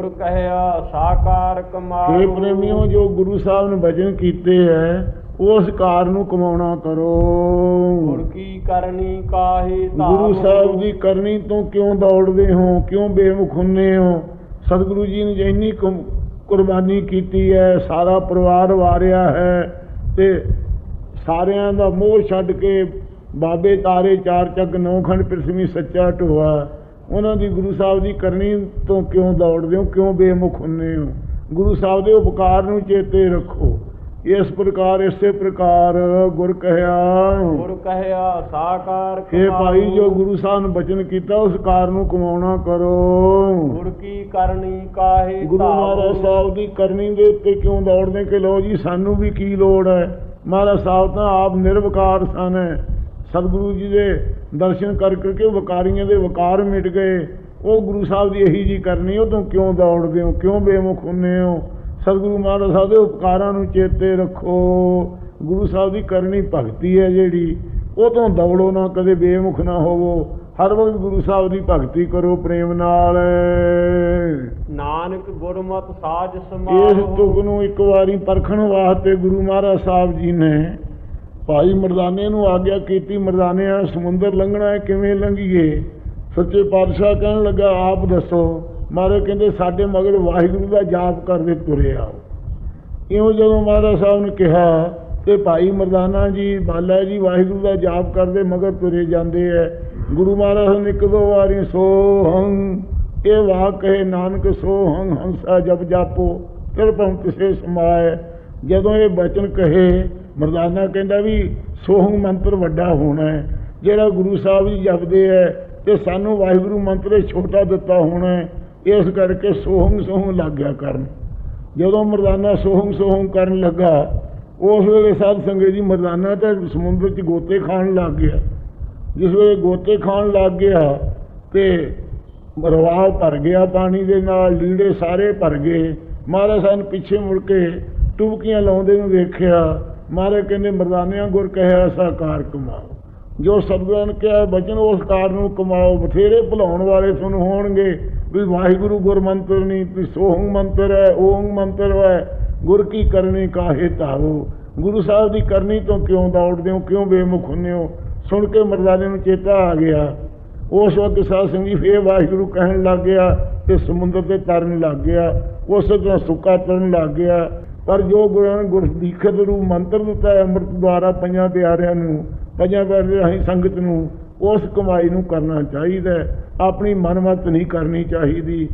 ਗੁਰ ਕਹਿਆ ਸਾਕਾਰ ਇਹ ਕਮਾਓ ਪ੍ਰੇਮੀਓ ਜੋ ਗੁਰੂ ਸਾਹਿਬ ਨੇ ਭਜਨ ਕੀਤੇ ਹੈ ਉਸ ਕਾਰ ਨੂੰ ਕਮਾਉਣਾ ਕਰੋ। ਗੁਰ ਕੀ ਕਰਨੀ ਕਾਹੇ ਗੁਰੂ ਸਾਹਿਬ ਦੀ ਕਰਨੀ ਤੋਂ ਕਿਉਂ ਦੌੜਦੇ ਹੋ? ਕਿਉਂ ਬੇਮੁਖ ਹੁੰਨੇ ਹੋ? ਸਤਿਗੁਰੂ ਜੀ ਨੇ ਇੰਨੀ ਕੁਰਬਾਨੀ ਕੀਤੀ ਹੈ ਸਾਰਾ ਪਰਿਵਾਰ ਵਾਰਿਆ ਹੈ ਤੇ ਸਾਰਿਆਂ ਦਾ ਮੋਹ ਛੱਡ ਕੇ ਬਾਬੇ ਤਾਰੇ ਚਾਰ ਚੱਕ ਨੌ ਖੰਡ ਪਿਰਸਮੀ ਸੱਚਾ ਢੋਆ। ਉਹਨਾਂ ਦੀ ਗੁਰੂ ਸਾਹਿਬ ਦੀ ਕਰਨੀ ਤੋਂ ਕਿਉਂ ਦੌੜਦੇ ਹੋ? ਕਿਉਂ ਬੇਮੁਖ ਹੁੰਨੇ ਹੋ? ਗੁਰੂ ਸਾਹਿਬ ਦੇ ਉਪਕਾਰ ਨੂੰ ਚੇਤੇ ਰੱਖੋ। ਇਸ ਪ੍ਰਕਾਰ ਇਸੇ ਪ੍ਰਕਾਰ ਗੁਰ ਕਹਿਆ। ਗੁਰ ਕਹਿਆ ਸਾਕਾਰ ਇਹ ਭਾਈ ਜੋ ਗੁਰੂ ਸਾਹਿਬ ਨੇ ਬਚਨ ਕੀਤਾ ਉਸ ਕਾਰ ਨੂੰ ਕਮਾਉਣਾ ਕਰੋ। ਗੁਰ ਕੀ ਕਰਨੀ ਕਾਹੇ ਗੁਰੂ ਮਹਾਰਾਜ ਸਾਹਿਬ ਦੀ ਕਰਨੀ ਦੇ ਉੱਤੇ ਕਿਉਂ ਦੌੜਦੇ ਕਿ ਲੋ ਜੀ ਸਾਨੂੰ ਵੀ ਕੀ ਲੋੜ ਹੈ? ਮਹਾਰਾਜ ਸਾਹਿਬ ਤਾਂ ਆਪ ਨਿਰਵਕਾਰ ਸਨ। ਸਤਿਗੁਰੂ ਜੀ ਦੇ ਦਰਸ਼ਨ ਕਰ ਕਰਕੇ ਵਕਾਰੀਆਂ ਦੇ ਵਕਾਰ ਮਿਟ ਗਏ। ਉਹ ਗੁਰੂ ਸਾਹਿਬ ਦੀ ਇਹੀ ਜੀ ਕਰਨੀ ਉਹ ਤੋਂ ਕਿਉਂ ਦੌੜਦੇ ਹੋ? ਕਿਉਂ ਬੇਮੁਖ ਹੁੰਨੇ ਹੋ? ਸਤਿਗੁਰੂ ਮਹਾਰਾਜ ਸਾਹਿਬ ਦੇ ਉਪਕਾਰਾਂ ਨੂੰ ਚੇਤੇ ਰੱਖੋ। ਗੁਰੂ ਸਾਹਿਬ ਦੀ ਕਰਨੀ ਭਗਤੀ ਹੈ ਜਿਹੜੀ ਉਹ ਤੋਂ ਦੌੜੋ ਨਾ ਕਦੇ ਬੇਮੁਖ ਨਾ ਹੋਵੋ। ਹਰ ਵਕਤ ਗੁਰੂ ਸਾਹਿਬ ਦੀ ਭਗਤੀ ਕਰੋ ਪ੍ਰੇਮ ਨਾਲ। ਨਾਨਕ ਗੁਰਮਤਿ ਸਾਜ ਇਸ ਸਮਾਰੋ ਤੁਕ ਨੂੰ ਇੱਕ ਵਾਰੀ ਪਰਖਣ ਵਾਸਤੇ ਗੁਰੂ ਮਹਾਰਾਜ ਸਾਹਿਬ ਜੀ ਨੇ ਭਾਈ ਮਰਦਾਨੇ ਨੂੰ ਆਗਿਆ ਕੀਤੀ ਮਰਦਾਨੇ ਆ ਸਮੁੰਦਰ ਲੰਘਣਾ ਹੈ, ਕਿਵੇਂ ਲੰਘੀਏ? ਸੱਚੇ ਪਾਤਸ਼ਾਹ ਕਹਿਣ ਲੱਗਾ, ਆਪ ਦੱਸੋ। ਮਹਾਰਾਜ ਕਹਿੰਦੇ, ਸਾਡੇ ਮਗਰ ਵਾਹਿਗੁਰੂ ਦਾ ਜਾਪ ਕਰਦੇ ਤੁਰੇ ਆਓ। ਇਉਂ ਜਦੋਂ ਮਹਾਰਾਜ ਸਾਹਿਬ ਨੇ ਕਿਹਾ, ਤੇ ਭਾਈ ਮਰਦਾਨਾ ਜੀ, ਬਾਲਾ ਜੀ, ਵਾਹਿਗੁਰੂ ਦਾ ਜਾਪ ਕਰਦੇ ਮਗਰ ਤੁਰੇ ਜਾਂਦੇ ਐ। ਗੁਰੂ ਮਹਾਰਾਜ ਨੇ ਇੱਕ ਦੋ ਵਾਰੀ ਸੋ ਹੰ ਇਹ ਵਾਕ ਕਹੇ ਨਾਨਕ ਸੋ ਹੰ ਹੰਸਾ ਜਪ ਜਾਪੋ ਫਿਰ ਭਉ ਕਿਸੇ ਸਮਾਏ। ਜਦੋਂ ਇਹ ਬਚਨ ਕਹੇ ਮਰਦਾਨਾ ਕਹਿੰਦਾ ਵੀ ਸੋਹੰ ਮੰਤਰ ਵੱਡਾ ਹੋਣਾ ਹੈ, ਜਿਹੜਾ ਗੁਰੂ ਸਾਹਿਬ ਜੀ ਜਪਦੇ ਐ ਤੇ ਸਾਨੂੰ ਵਾਹਿਗੁਰੂ ਮੰਤਰ ਛੋਟਾ ਦਿੱਤਾ ਹੋਣਾ ਇਸ ਕਰਕੇ ਸੋਹੰ ਸੋਹੰ ਲੱਗ ਗਿਆ ਕਰਨ। ਜਦੋਂ ਮਰਦਾਨਾ ਸੋਹਮ ਸੋਹਮ ਕਰਨ ਲੱਗਾ, ਉਸ ਵੇਲੇ ਸਾਧ ਸੰਗਤ ਜੀ ਮਰਦਾਨਾ ਤਾਂ ਸਮੁੰਦਰ 'ਚ ਗੋਤੇ ਖਾਣ ਲੱਗ ਗਿਆ। ਜਿਸ ਵੇਲੇ ਗੋਤੇ ਖਾਣ ਲੱਗ ਗਿਆ ਤੇ ਰਵਾਹ ਭਰ ਗਿਆ ਪਾਣੀ ਦੇ ਨਾਲ, ਲੀੜੇ ਸਾਰੇ ਭਰ ਗਏ। ਮਹਾਰਾਜ ਸਾਨੂੰ ਪਿੱਛੇ ਮੁੜ ਕੇ ਟੁਬਕੀਆਂ ਲਾਉਂਦੇ ਨੂੰ ਦੇਖਿਆ ਮਹਾਰਾਜ ਕਹਿੰਦੇ, ਮਰਦਾਨਿਆਂ ਗੁਰ ਕਹਿਆ ਸਾਕਾਰ ਕਮਾਓ। ਜੋ ਸਤਿਗੁਰਾਂ ਨੇ ਕਿਹਾ, ਬਚਨ ਉਸ ਕਾਰ ਨੂੰ ਕਮਾਓ। ਬਥੇਰੇ ਭੁਲਾਉਣ ਵਾਲੇ ਤੁਹਾਨੂੰ ਹੋਣਗੇ। ਵੀ ਵਾਹਿਗੁਰੂ ਗੁਰ ਮੰਤਰ ਨਹੀਂ, ਵੀ ਸੋਹੰ ਮੰਤਰ ਹੈ ਓਮ ਮੰਤਰ ਹੈ। ਗੁਰ ਕੀ ਕਰਨੀ ਕਾਹੇ ਧਾਵੋ? ਗੁਰੂ ਸਾਹਿਬ ਦੀ ਕਰਨੀ ਤੋਂ ਕਿਉਂ ਦੌੜਦੇ ਹੋ? ਕਿਉਂ ਬੇਮੁਖ ਹੁੰਦੇ ਹੋ? ਸੁਣ ਕੇ ਮਰਦਾਨੇ ਨੂੰ ਚੇਤਾ ਆ ਗਿਆ। ਉਸ ਵਕਤ ਸਾਧ ਸੰਗੀ ਫੇਰ ਵਾਹਿਗੁਰੂ ਕਹਿਣ ਲੱਗ ਗਿਆ ਤੇ ਸਮੁੰਦਰ ਤੇ ਤਰਨ ਲੱਗ ਗਿਆ। ਉਸੇ ਤਰ੍ਹਾਂ ਸੁੱਕਾ ਤਰਨ ਲੱਗ ਗਿਆ। ਪਰ ਜੋ ਗੁਰਾਂ ਨੇ ਗੁਰਦੀਖਤ ਨੂੰ ਮੰਤਰ ਦਿੱਤਾ ਹੈ, ਅੰਮ੍ਰਿਤ ਦੁਆਰਾ ਪੰਜਾਂ ਪਿਆਰਿਆਂ ਨੂੰ, ਪੰਜਾਂ ਪਿਆਰਿਆਂ ਰਾਹੀਂ ਸੰਗਤ ਨੂੰ, ਉਸ ਕਮਾਈ ਨੂੰ ਕਰਨਾ ਚਾਹੀਦਾ ਆਪਣੀ ਮਨਮਤ ਨਹੀਂ ਕਰਨੀ ਚਾਹੀਦੀ।